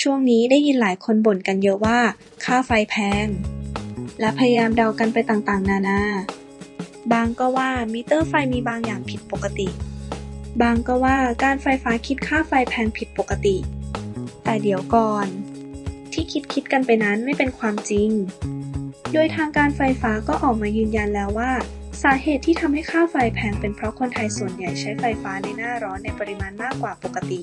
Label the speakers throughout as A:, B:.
A: ช่วงนี้ได้ยินหลายคนบ่นกันเยอะว่า ค่าไฟแพง และพยายามเดากันไปต่างๆ นานา บางก็ว่ามิเตอร์ไฟมีบางอย่างผิดปกติ บางก็ว่าการไฟฟ้าคิดค่าไฟแพงผิดปกติ แต่เดี๋ยวก่อน ที่คิดคิดกันไปนั้นไม่เป็นความจริง โดยทางการไฟฟ้าก็ออกมายืนยันแล้วว่า สาเหตุที่ทำให้ค่าไฟแพงเป็นเพราะคนไทยส่วนใหญ่ใช้ไฟฟ้าในหน้าร้อนในปริมาณมากกว่าปกติ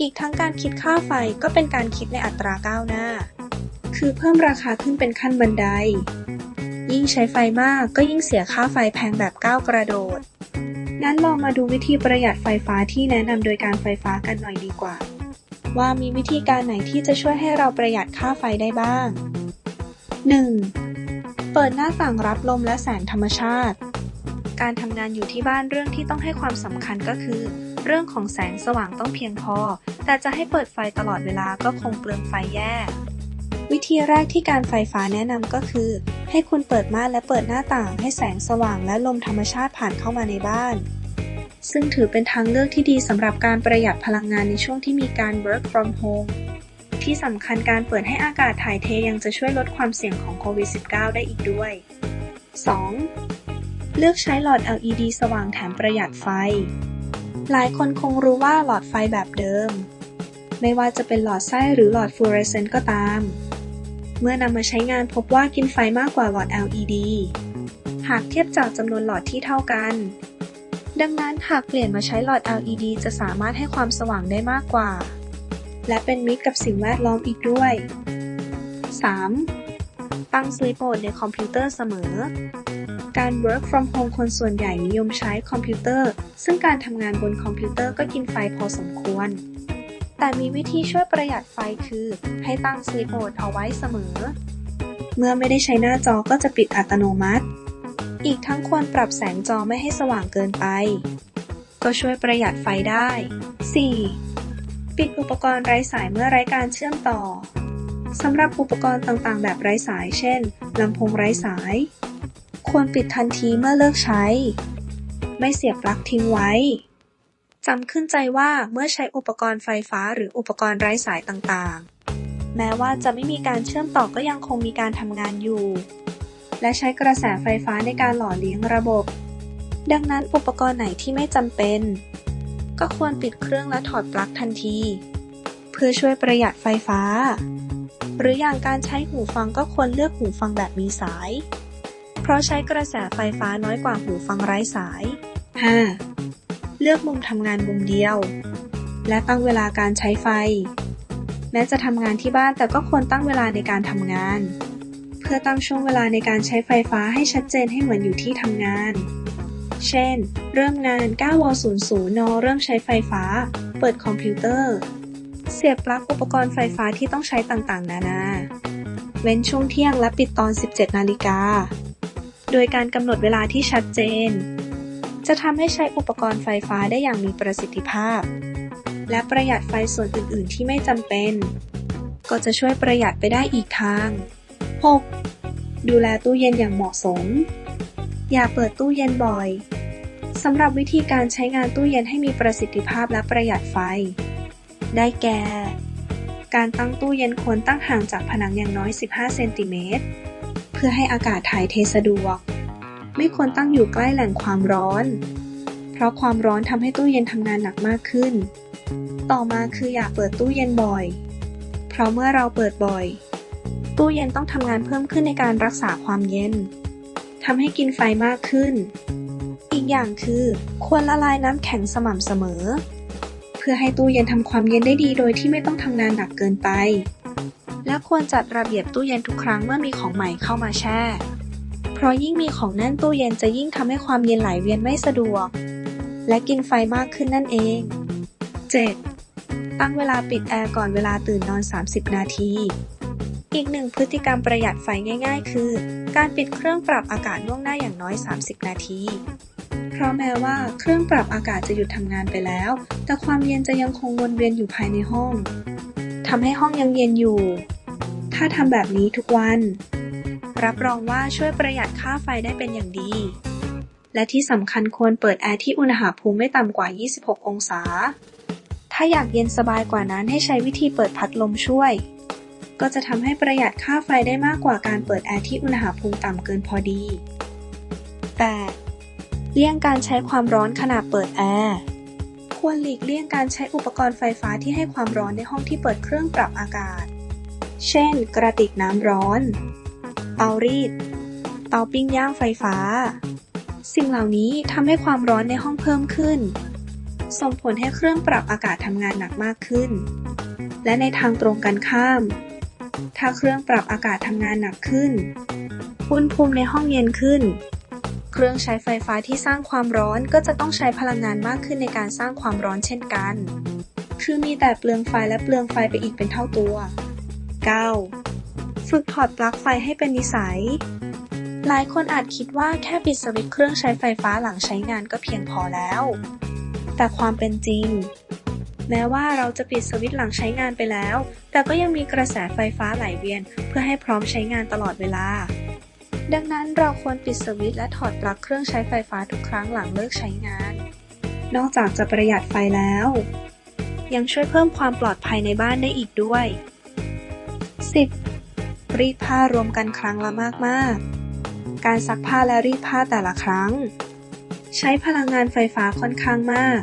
A: อีกทั้งการคิดค่าไฟก็เป็นการคิดในอัตราก้าวหน้า คือเพิ่มราคาขึ้นเป็นขั้นบันได ยิ่งใช้ไฟมากก็ยิ่งเสียค่าไฟแพงแบบก้าวกระโดดงั้นลองมาดูวิธีประหยัดไฟฟ้าที่แนะนำโดยการไฟฟ้ากันหน่อยดีกว่า ว่ามีวิธีการไหนที่จะช่วยให้เราประหยัดค่าไฟได้บ้าง 1. เปิดหน้าต่างรับลมและแสงธรรมชาติ การทำงานอยู่ที่บ้านเรื่องที่ต้องให้ความสำคัญก็คือ เรื่องของแสงสว่างต้องเพียงพอ แต่จะให้เปิดไฟตลอดเวลาก็คงเปลืองไฟแย่ วิธีแรกที่การไฟฟ้าแนะนำก็คือ ให้คุณเปิดม่านและเปิดหน้าต่างให้แสงสว่างและลมธรรมชาติผ่านเข้ามาในบ้าน ซึ่งถือเป็นทางเลือกที่ดีสำหรับการประหยัดพลังงานในช่วงที่มีการ work from home ที่สำคัญการเปิดให้อากาศถ่ายเทยังจะช่วยลดความเสี่ยงของโควิด -19 ได้อีกด้วย 2. เลือกใช้หลอด LED สว่างแถมประหยัดไฟ หลายคนคงรู้ว่าหลอดไฟแบบเดิม ไม่ว่าจะเป็นหลอดไส้หรือหลอดฟลูออเรสเซนต์ก็ตาม เมื่อนำมาใช้งานพบว่ากินไฟมากกว่าหลอด LED หากเทียบจากจำนวนหลอดที่เท่ากัน ดังนั้นหากเปลี่ยนมาใช้หลอด LED จะสามารถให้ความสว่างได้มากกว่า และเป็นมิตรกับสิ่งแวดล้อมอีกด้วย 3. ตั้ง sleep mode ในคอมพิวเตอร์เสมอ การ work from home คนส่วนใหญ่นิยมใช้คอมพิวเตอร์ ซึ่งการทำงานบนคอมพิวเตอร์ก็กินไฟพอสมควร แต่มีวิธีช่วยประหยัดไฟคือ ให้ตั้ง sleep mode เอาไว้เสมอ เมื่อไม่ได้ใช้หน้าจอก็จะปิดอัตโนมัติ อีกทั้งควรปรับแสงจอไม่ให้สว่างเกินไป ก็ช่วยประหยัดไฟได้ 4. ปิดอุปกรณ์ไร้สายเมื่อไร้การเชื่อมต่อสำหรับอุปกรณ์ต่างๆ แบบไร้สาย เช่นลำโพงไร้สาย ควรปิดทันทีเมื่อเลิกใช้ ไม่เสียบปลั๊กทิ้งไว้ จำขึ้นใจว่าเมื่อใช้อุปกรณ์ไฟฟ้าหรืออุปกรณ์ไร้สายต่างๆ แม้ว่าจะไม่มีการเชื่อมต่อก็ยังคงมีการทำงานอยู่ และใช้กระแสไฟฟ้าในการหล่อเลี้ยงระบบ ดังนั้นอุปกรณ์ไหนที่ไม่จำเป็น ก็ควรปิดเครื่องและถอดปลั๊กทันที เพื่อช่วยประหยัดไฟฟ้า หรืออย่างการใช้หูฟังก็ควรเลือกหูฟังแบบมีสาย ราะใช้กระแสไฟฟ้าน้อยกว่าหูฟังไร้สาย 5. เลือกมุมทำงานมุมเดียว และตั้งเวลาการใช้ไฟ แม้จะทำงานที่บ้านแต่ก็ควรตั้งเวลาในการทำงาน เพื่อตั้งช่วงเวลาในการใช้ไฟฟ้าให้ชัดเจนให้เหมือนอยู่ที่ทำงาน เช่น เริ่มงาน9ว00 น เริ่มใช้ไฟฟ้า เปิดคอมพิวเตอร์ เสียบปลั๊กอุปกรณ์ไฟฟ้าที่ต้องใช้ต่างๆ นานา เว้นช่วงเที่ยงและปิดตอน 17 นาฬิกา โดยการกำหนดเวลาที่ชัดเจน จะทำให้ใช้อุปกรณ์ไฟฟ้าได้อย่างมีประสิทธิภาพ และประหยัดไฟส่วนอื่น ๆ ที่ไม่จำเป็น ก็จะช่วยประหยัดไปได้อีกทาง 6. ดูแลตู้เย็นอย่างเหมาะสม อย่าเปิดตู้เย็นบ่อยสำหรับวิธีการใช้งานตู้เย็นให้มีประสิทธิภาพและประหยัดไฟ ได้แก่ การตั้งตู้เย็นควรตั้งห่างจากผนังอย่างน้อย 15 เซนติเมตร พื่อให้อากาศถ่ายเทสะดวก ไม่ควรตั้งอยู่ใกล้แหล่งความร้อน เพราะความร้อนทำให้ตู้เย็นทำงานหนักมากขึ้น ต่อมาคืออย่าเปิดตู้เย็นบ่อย เพราะเมื่อเราเปิดบ่อย ตู้เย็นต้องทำงานเพิ่มขึ้นในการรักษาความเย็นทำให้กินไฟมากขึ้น อีกอย่างคือควรละลายน้ำแข็งสม่ำเสมอ เพื่อให้ตู้เย็นทำความเย็นได้ดีโดยที่ไม่ต้องทำงานหนักเกินไป และควรจัดระเบียบตู้เย็นทุกครั้งเมื่อมีของใหม่เข้ามาแช่ เพราะยิ่งมีของแน่นตู้เย็นจะยิ่งทำให้ความเย็นไหลเวียนไม่สะดวก และกินไฟมากขึ้นนั่นเอง 7. ตั้งเวลาปิดแอร์ก่อนเวลาตื่นนอน 30 นาที อีกหนึ่งพฤติกรรมประหยัดไฟง่าย ๆ คือ การปิดเครื่องปรับอากาศล่วงหน้าอย่างน้อย 30 นาทีเพราะแม้ว่าเครื่องปรับอากาศจะหยุดทำงานไปแล้ว แต่ความเย็นจะยังคงวนเวียนอยู่ภายในห้องทำให้ห้องยังเย็นอยู่ ถ้าทำแบบนี้ทุกวัน รับรองว่าช่วยประหยัดค่าไฟได้เป็นอย่างดี และที่สำคัญควรเปิดแอร์ที่อุณหภูมิไม่ต่ำกว่า 26 องศา ถ้าอยากเย็นสบายกว่านั้นให้ใช้วิธีเปิดพัดลมช่วย ก็จะทำให้ประหยัดค่าไฟได้มากกว่าการเปิดแอร์ที่อุณหภูมิต่ำเกินพอดี 8. เลี่ยงการใช้ความร้อนขณะเปิดแอร์ควรหลีกเลี่ยงการใช้อุปกรณ์ไฟฟ้าที่ให้ความร้อนในห้องที่เปิดเครื่องปรับอากาศ เช่น กระติกน้ำร้อน เตารีด เตาปิ้งย่างไฟฟ้า สิ่งเหล่านี้ทำให้ความร้อนในห้องเพิ่มขึ้น ส่งผลให้เครื่องปรับอากาศทำงานหนักมากขึ้น และในทางตรงกันข้าม ถ้าเครื่องปรับอากาศทำงานหนักขึ้น อุณหภูมิในห้องเย็นขึ้น เครื่องใช้ไฟฟ้าที่สร้างความร้อนก็จะต้องใช้พลังงานมากขึ้นในการสร้างความร้อนเช่นกัน คือมีแต่เปลืองไฟและเปลืองไฟไปอีกเป็นเท่าตัว 9. ฝึกถอดปลั๊กไฟให้เป็นนิสัย หลายคนอาจคิดว่าแค่ปิดสวิตช์เครื่องใช้ไฟฟ้าหลังใช้งานก็เพียงพอแล้ว แต่ความเป็นจริง แม้ว่าเราจะปิดสวิตช์หลังใช้งานไปแล้ว แต่ก็ยังมีกระแสไฟฟ้าไหลเวียนเพื่อให้พร้อมใช้งานตลอดเวลา ดังนั้นเราควรปิดสวิตช์และถอดปลั๊กเครื่องใช้ไฟฟ้าทุกครั้งหลังเลิกใช้งาน นอกจากจะประหยัดไฟแล้วยังช่วยเพิ่มความปลอดภัยในบ้านได้อีกด้วย 10. รีดผ้ารวมกันครั้งละมากๆ การซักผ้าและรีดผ้าแต่ละครั้ง ใช้พลังงานไฟฟ้าค่อนข้างมาก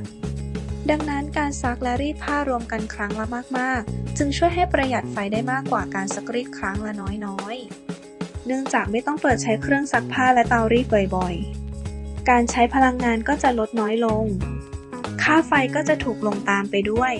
A: ดังนั้นการซักและรีดผ้ารวมกันครั้งละมากๆ จึงช่วยให้ประหยัดไฟได้มากกว่าการซักรีดครั้งละน้อยๆ เนื่องจากไม่ต้องเปิดใช้เครื่องซักผ้าและเตารีดบ่อยๆ การใช้พลังงานก็จะลดน้อยลง ค่าไฟก็จะถูกลงตามไปด้วย